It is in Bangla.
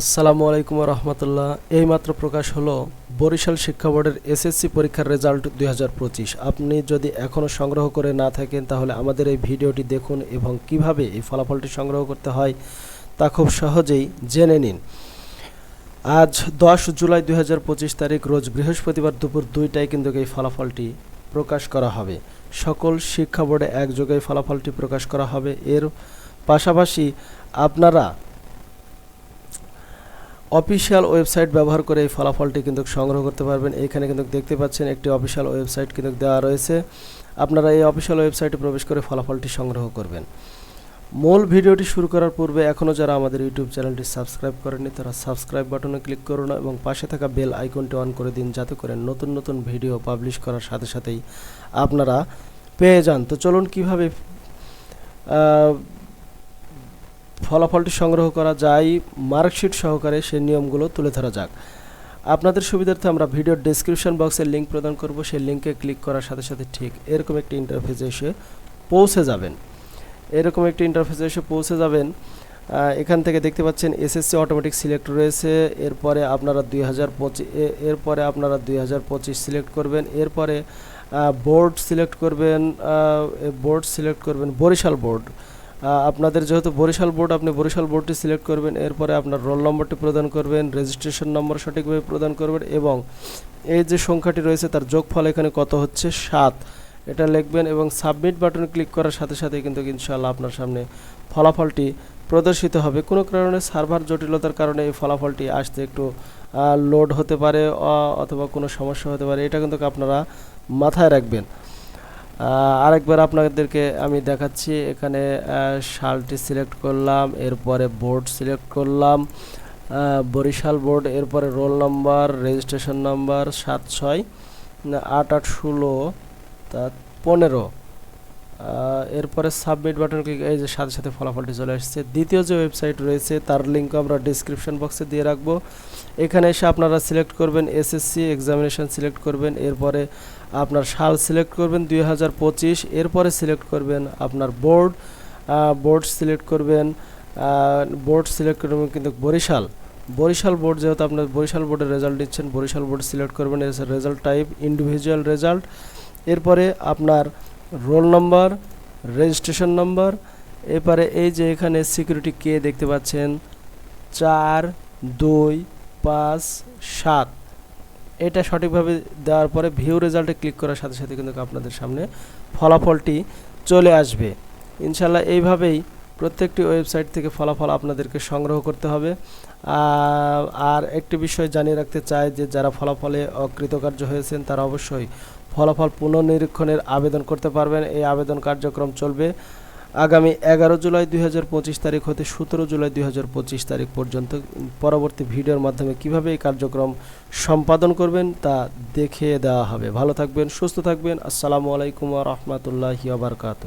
আসসালামু আলাইকুম রহমতুল্লাহ। এইমাত্র প্রকাশ হলো বরিশাল শিক্ষা বোর্ডের এসএসসি পরীক্ষার রেজাল্ট দুই হাজার পঁচিশ। আপনি যদি এখনও সংগ্রহ করে না থাকেন, তাহলে আমাদের এই ভিডিওটি দেখুন এবং কীভাবে এই ফলাফলটি সংগ্রহ করতে হয় তা খুব সহজেই জেনে নিন। আজ দশ জুলাই দু হাজার পঁচিশ তারিখ, রোজ বৃহস্পতিবার দুপুর দুইটায় কিন্তু এই ফলাফলটি প্রকাশ করা হবে। সকল শিক্ষা বোর্ডে একযোগে ফলাফলটি প্রকাশ করা হবে। এর পাশাপাশি আপনারা অফিসিয়াল ওয়েবসাইট ব্যবহার করে এই ফলাফলটি কিন্তু সংগ্রহ করতে পারবেন। এখানে কিন্তু দেখতে পাচ্ছেন একটি অফিসিয়াল ওয়েবসাইট কিন্তু দেওয়া রয়েছে। আপনারা এই অফিসিয়াল ওয়েবসাইটে প্রবেশ করে ফলাফলটি সংগ্রহ করবেন। মূল ভিডিওটি শুরু করার পূর্বে এখনও যারা আমাদের ইউটিউব চ্যানেলটি সাবস্ক্রাইব করেনি তারা সাবস্ক্রাইব বাটনে ক্লিক করুন এবং পাশে থাকা বেল আইকনটি অন করে দিন যাতে করে নতুন নতুন ভিডিও পাবলিশ করার সাথে সাথেই আপনারা পেয়ে যান। তো চলুন কীভাবে ফলাফলটি সংগ্রহ করা যায়, মার্কশিট সহকারে সেই নিয়মগুলো তুলে ধরা যাক। আপনাদের সুবিধার্থে আমরা ভিডিওর ডেসক্রিপশন বক্সের লিঙ্ক প্রদান করব, সেই লিঙ্কে ক্লিক করার সাথে সাথে ঠিক এরকম একটি ইন্টারফেসে এসে পৌঁছে যাবেন। এরকম একটি ইন্টারফেসে এসে পৌঁছে যাবেন এখান থেকে দেখতে পাচ্ছেন এসএসসি অটোমেটিক সিলেক্ট রয়েছে, এরপরে আপনারা দুই হাজার পঁচিশ এরপরে আপনারা দুই হাজার পঁচিশ সিলেক্ট করবেন, এরপরে বোর্ড সিলেক্ট করবেন বোর্ড সিলেক্ট করবেন, বরিশাল বোর্ড আপনাদের যেহেতু বরিশাল বোর্ড, আপনি বরিশাল বোর্ডটি সিলেক্ট করবেন। এরপরে আপনার রোল নম্বরটি প্রদান করবেন রেজিস্ট্রেশন নম্বর সঠিকভাবে প্রদান করবেন এবং এই যে সংখ্যাটি রয়েছে তার যোগফল এখানে কত হচ্ছে? সাত। এটা লিখবেন এবং সাবমিট বাটনে ক্লিক করার সাথে সাথে কিন্তু ইনশাআল্লাহ আপনার সামনে ফলাফলটি প্রদর্শিত হবে। কোনো কারণে সার্ভার জটিলতার কারণে এই ফলাফলটি আসতে একটু লোড হতে পারে অথবা কোনো সমস্যা হতে পারে। এটা কিন্তু আপনারা মাথায় রাখবেন। আরেকবার আপনাদেরকে আমি দেখাচ্ছি। এখানে শালটি সিলেক্ট করলাম, এরপরে বোর্ড সিলেক্ট করলাম বরিশাল বোর্ড এরপরে রোল নাম্বার রেজিস্ট্রেশন নাম্বার সাত ছয়, আট আট ষোলো তা পনেরো। এরপরে সাবমিট বাটন ক্লিক এই যে সাথে সাথে ফলাফলটি চলে আসছে। দ্বিতীয় যে ওয়েবসাইট রয়েছে, তার লিঙ্ক আমরা ডিসক্রিপশন বক্সে দিয়ে রাখব। এখানে এসে আপনারা সিলেক্ট করবেন এসএসসি এক্সামিনেশন সিলেক্ট করবেন, এরপরে আপনার সাল সিলেক্ট করবেন দুই হাজার পঁচিশ, এরপরে সিলেক্ট করবেন আপনার বোর্ড বোর্ড সিলেক্ট করবেন বোর্ড সিলেক্ট করবেন কিন্তু বরিশাল। বরিশাল বোর্ড যেহেতু আপনার বরিশাল বোর্ডের রেজাল্ট দিচ্ছেন, বরিশাল বোর্ড সিলেক্ট করবেন রেজাল্ট টাইপ ইন্ডিভিজুয়াল রেজাল্ট এরপরে আপনার রোল নম্বর রেজিস্ট্রেশন নম্বর এরপরে এই যে এখানে সিকিউরিটি কে দেখতে পাচ্ছেন, চার, দুই, পাঁচ, সাত। এটা সঠিকভাবে দেওয়ার পরে ভিউ রেজাল্টে ক্লিক করার সাথে সাথে কিন্তু আপনাদের সামনে ফলাফলটি চলে আসবে। ইনশাল্লাহ এইভাবেই প্রত্যেকটি ওয়েবসাইট থেকে ফলাফল আপনাদেরকে সংগ্রহ করতে হবে। আর একটি বিষয় জানিয়ে রাখতে চাই যে যারা ফলাফলে অকৃতকার্য হয়েছেন তারা অবশ্যই ফলাফল পুনর্নিরীক্ষণের আবেদন করতে পারবেন। এই আবেদন কার্যক্রম চলবে আগামী এগারো জুলাই দুই হাজার পঁচিশ তারিখ হতে সতেরো জুলাই দুই হাজার পঁচিশ তারিখ পর্যন্ত পরবর্তী ভিডিওর মাধ্যমে কীভাবে এই কার্যক্রম সম্পাদন করবেন তা দেখে দেওয়া হবে। ভালো থাকবেন, সুস্থ থাকবেন। আসসালামু আলাইকুম রহমতুল্লাহ আবরকাত